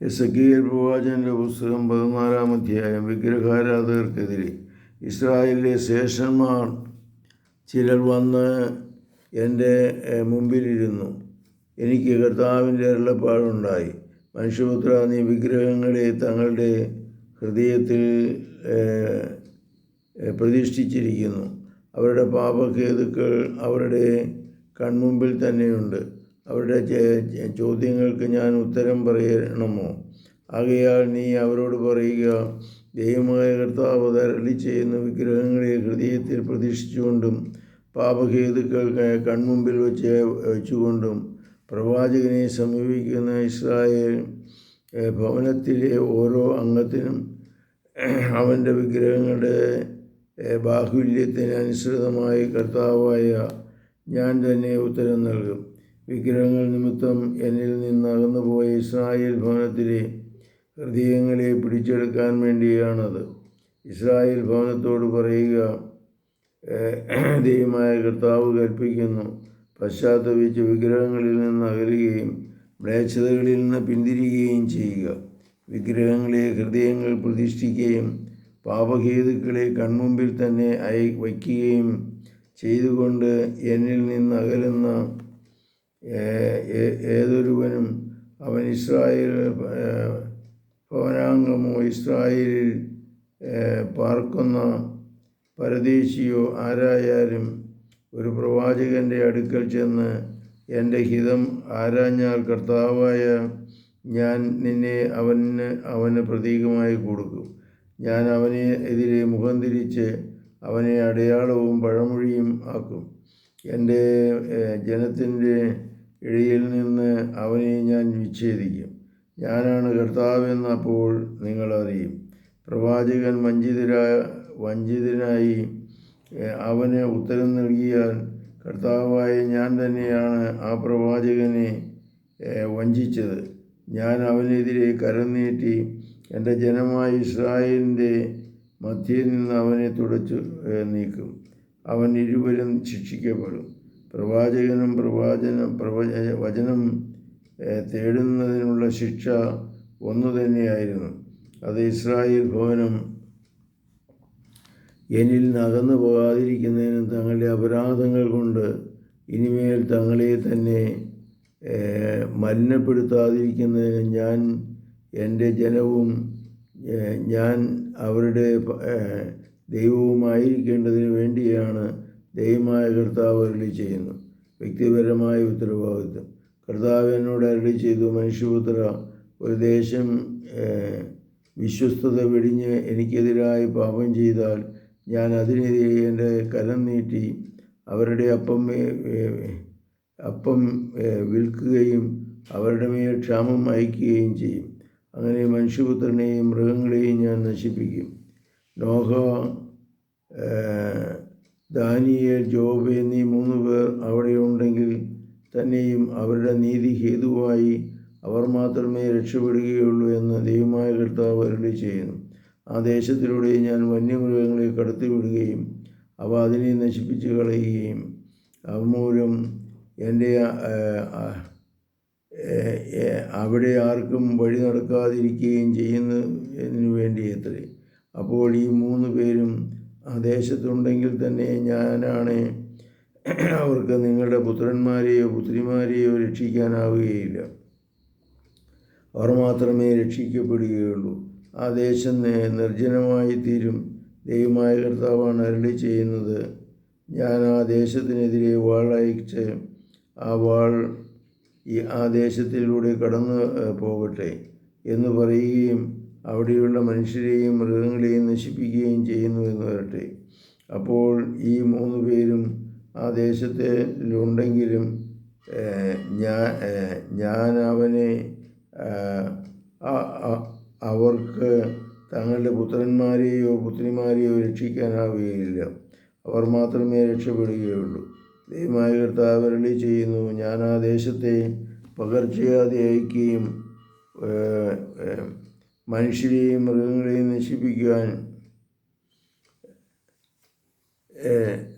എസക്കിയൽ പ്രവാചകന്റെ പുസ്തകം പതിനാലാം അധ്യായം വിഗ്രഹാരാധകർക്കെതിരെ ഇസ്രായേലിലെ ശേഷന്മാർ ചിലർ വന്ന് എന്റെ മുമ്പിലിരുന്നു. എനിക്ക് കർത്താവിന്റെ അരുളപ്പാടുണ്ടായി. മനുഷ്യപുത്ര നീ വിഗ്രഹങ്ങളെ തങ്ങളുടെ ഹൃദയത്തിൽ പ്രതിഷ്ഠിച്ചിരിക്കുന്നു. അവരുടെ പാപഹേതുക്കൾ അവരുടെ കൺമുമ്പിൽ തന്നെയുണ്ട്. അവരുടെ ചോദ്യങ്ങൾക്ക് ഞാൻ ഉത്തരം പറയണമോ? ആകയാൽ നീ അവരോട് പറയുക ദൈവമായ കർത്താവ് അതരളി ചെയ്യുന്ന വിഗ്രഹങ്ങളെ ഹൃദയത്തിൽ പ്രതീക്ഷിച്ചുകൊണ്ടും പാപഹേതുക്കൾ കൺമുമ്പിൽ വെച്ച് വെച്ചുകൊണ്ടും പ്രവാചകനെ സമീപിക്കുന്ന ഇസ്രായേൽ ഭവനത്തിലെ ഓരോ അംഗത്തിനും അവന്റെ വിഗ്രഹങ്ങളുടെ ബാഹുല്യത്തിന് അനുസൃതമായി കർത്താവായ ഞാൻ തന്നെ ഉത്തരം നൽകും. വിഗ്രഹങ്ങൾ നിമിത്തം എന്നിൽ നിന്ന് അകന്നുപോയ ഇസ്രായേൽ ഭവനത്തിലെ ഹൃദയങ്ങളെ പിടിച്ചെടുക്കാൻ വേണ്ടിയാണത്. ഇസ്രായേൽ ഭവനത്തോട് പറയുക ദൈവമായ കർത്താവ് കൽപ്പിക്കുന്നു പശ്ചാത്തപിച്ച് വിഗ്രഹങ്ങളിൽ നിന്ന് അകലുകയും മ്ലേച്ഛതകളിൽ നിന്ന് പിന്തിരിയുകയും ചെയ്യുക. വിഗ്രഹങ്ങളെ ഹൃദയങ്ങൾ പ്രതിഷ്ഠിക്കുകയും പാപഹേതുക്കളെ കൺമുമ്പിൽ തന്നെ അയ വയ്ക്കുകയും ചെയ്തുകൊണ്ട് എന്നിൽ നിന്ന് അകലുന്ന ഏതൊരുവനും അവൻ ഇസ്രായേൽ ഭവനാംഗമോ ഇസ്രായേലിൽ പാർക്കുന്ന പരദേശിയോ ആരായാലും ഒരു പ്രവാചകന്റെ അടുക്കൽ ചെന്ന് എന്റെ ഹിതം ആരാഞ്ഞാൽ കർത്താവായ ഞാൻ നിന്നെ അവന് അവന് പ്രതീകമായി കൊടുക്കും. ഞാൻ അവനെ എതിരെ മുഖം തിരിച്ച് അവനെ അടയാളവും പഴമൊഴിയും ആക്കും. എന്റെ ജനത്തിന്റെ ഇടയിൽ നിന്ന് അവനെ ഞാൻ വിച്ഛേദിക്കും. ഞാനാണ് കർത്താവെന്നപ്പോൾ നിങ്ങൾ അറിയും. പ്രവാചകൻ വഞ്ചിതരായ വഞ്ചിതനായി അവന് ഉത്തരം നൽകിയാൽ കർത്താവായ ഞാൻ തന്നെയാണ് ആ പ്രവാചകനെ വഞ്ചിച്ചത്. ഞാൻ അവനെതിരെ കരം നീട്ടി എന്റെ ജനമായ ഇസ്രായേലിന്റെ മധ്യയിൽ നിന്ന് അവനെ തുടച്ചു നീക്കും. അവൻ ഇരുവരും ശിക്ഷിക്കപ്പെടും. പ്രവാചകനും പ്രവാചന പ്രവച വചനം തേടുന്നതിനുള്ള ശിക്ഷ ഒന്നു തന്നെയായിരുന്നു. അത് ഇസ്രായേൽ ഭവനം എന്നിൽ നകന്നു പോകാതിരിക്കുന്നതിനും തങ്ങളുടെ അപരാധങ്ങൾ കൊണ്ട് ഇനിമേൽ തങ്ങളെ തന്നെ മലിനപ്പെടുത്താതിരിക്കുന്നതിനും ഞാൻ എന്റെ ജനവും ഞാൻ അവരുടെ ദൈവവുമായിരിക്കേണ്ടതിന് വേണ്ടിയാണ് ദൈവമായ കർത്താവ് അരളി ചെയ്യുന്നു. വ്യക്തിപരമായ ഉത്തരവാദിത്വം. കർത്താവ് എന്നോട് അരളി ചെയ്തു മനുഷ്യപുത്ര ഒരു ദേശം വിശ്വസ്തത വെടിഞ്ഞ് എനിക്കെതിരായി പാപം ചെയ്താൽ ഞാൻ അതിനെതിരെ എന്റെ കരം നീട്ടി അവരുടെ അപ്പം അപ്പം വിൽക്കുകയും അവരുടെ മേൽ ക്ഷാമം അയക്കുകയും ചെയ്യും. അങ്ങനെ മനുഷ്യപുത്രനെയും മൃഗങ്ങളെയും ഞാൻ നശിപ്പിക്കും. നോഹ ദാനിയേൽ ജോബ് എന്നീ മൂന്ന് പേർ അവിടെയുണ്ടെങ്കിൽ തന്നെയും അവരുടെ നീതി ഹേതുവായി അവർ മാത്രമേ രക്ഷപ്പെടുകയുള്ളൂ എന്ന് ദൈവമായ കർത്താവ് അരുളി ചെയ്യുന്നു. ആ ദേശത്തിലൂടെ ഞാൻ വന്യമൃഗങ്ങളെ കടത്തിവിടുകയും അവ അതിനെ നശിപ്പിച്ച് കളയുകയും അവ മൂലം എന്റെ അവിടെ ആർക്കും വഴി നടക്കാതിരിക്കുകയും ചെയ്യുന്നതിനു വേണ്ടി എത്ര അപ്പോൾ ഈ മൂന്ന് പേരും ആ ദേശത്തുണ്ടെങ്കിൽ തന്നെ ഞാനാണ് അവർക്ക് നിങ്ങളുടെ പുത്രന്മാരെയോ പുത്രിമാരെയോ രക്ഷിക്കാനാവുകയില്ല. അവർ മാത്രമേ രക്ഷിക്കപ്പെടുകയുള്ളൂ. ആ ദേശം നിർജനമായി തീരും ദൈവമായ കർത്താവാണ് അരളി ചെയ്യുന്നത്. ഞാൻ ആ ദേശത്തിനെതിരെ വാൾ അയച്ച് ആ വാൾ ഈ ആ ദേശത്തിലൂടെ കടന്നു പോകട്ടെ എന്ന് പറയുകയും അവിടെയുള്ള മനുഷ്യരെയും മൃഗങ്ങളെയും നശിപ്പിക്കുകയും ചെയ്യുന്നു എന്ന് വരട്ടെ. അപ്പോൾ ഈ മൂന്ന് പേരും ആ ദേശത്തിലുണ്ടെങ്കിലും ഞാൻ ഞാൻ അവനെ അവർക്ക് തങ്ങളുടെ പുത്രന്മാരെയോ പുത്രിമാരെയോ രക്ഷിക്കാനാവുകയില്ല. അവർ മാത്രമേ രക്ഷപ്പെടുകയുള്ളൂ. ദൈവമായ കർത്താവ് അരുളി ചെയ്യുന്നു ഞാൻ ആ ദേശത്തെ പകർച്ചയാതെ അയക്കുകയും മനുഷ്യരെയും മൃഗങ്ങളെയും നശിപ്പിക്കുവാൻ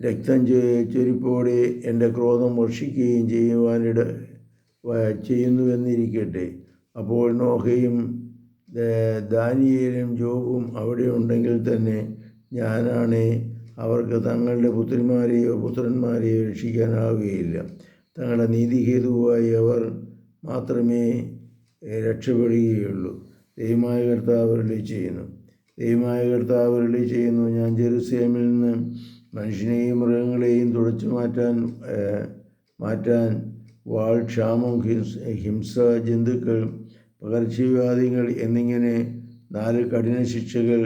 രക്തം ചൊരിപ്പോടെ എന്റെ ക്രോധം വർഷിക്കുകയും ചെയ്യുവാനിട ചെയ്യുന്നുവെന്നിരിക്കട്ടെ. അപ്പോൾ നോഹയും ദാനിയേലും ജോബും അവിടെ ഉണ്ടെങ്കിൽ തന്നെ ഞാനാണ് അവർക്ക് തങ്ങളുടെ പുത്രിമാരെയോ പുത്രന്മാരെയോ രക്ഷിക്കാനാവുകയില്ല. തങ്ങളുടെ നീതിഹേതുവായി അവർ മാത്രമേ രക്ഷപ്പെടുകയുള്ളൂ. ദൈവമായ കർത്താവ് അരളി ചെയ്യുന്നു. ദൈവമായ കർത്താവ് അരളി ചെയ്യുന്നു. ഞാൻ ജെറുസലേമിൽ നിന്ന് മനുഷ്യനെയും മൃഗങ്ങളെയും തുടച്ചു മാറ്റാൻ മാറ്റാൻ വാൾ ക്ഷാമം ഹിംസ ഹിംസ ജന്തുക്കൾ പകർച്ചവ്യാധികൾ എന്നിങ്ങനെ നാല് കഠിന ശിക്ഷകൾ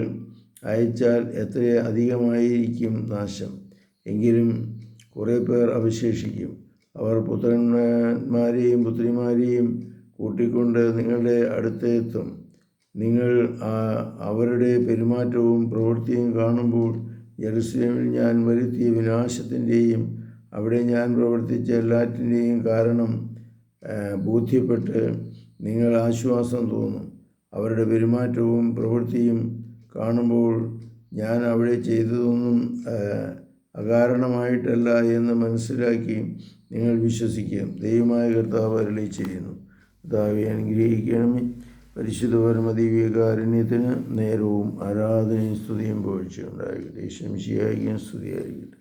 അയച്ചാൽ എത്ര അധികമായിരിക്കും നാശം? എങ്കിലും കുറേ പേർ അവശേഷിക്കും. അവർ പുത്രന്മാരെയും പുത്രിമാരെയും കൂട്ടിക്കൊണ്ട് നിങ്ങളുടെ അടുത്തെത്തും. നിങ്ങൾ അവരുടെ പെരുമാറ്റവും പ്രവൃത്തിയും കാണുമ്പോൾ ജെറുസലേമിൽ ഞാൻ വരുത്തിയ വിനാശത്തിന്റെയും അവിടെ ഞാൻ പ്രവർത്തിച്ച എല്ലാറ്റിന്റെയും കാരണം ബോധ്യപ്പെട്ട് നിങ്ങൾ ആശ്വാസം തോന്നും. അവരുടെ പെരുമാറ്റവും പ്രവൃത്തിയും കാണുമ്പോൾ ഞാൻ അവിടെ ചെയ്തതൊന്നും അകാരണമായിട്ടല്ല എന്ന് മനസ്സിലാക്കി നിങ്ങൾ വിശ്വസിക്കും. ദൈവമായ കർത്താവ് അരളി ചെയ്യുന്നു. കർത്താവെ അനുഗ്രഹിക്കണമേ. പരിശുദ്ധ പരമദിവ്യകാരുണ്യത്തിന് നേരവും ആരാധനയും സ്തുതിയും പോഴ്ചയുണ്ടായിരിക്കട്ടെ ശംശിയായിരിക്കും സ്തുതിയായിരിക്കട്ടെ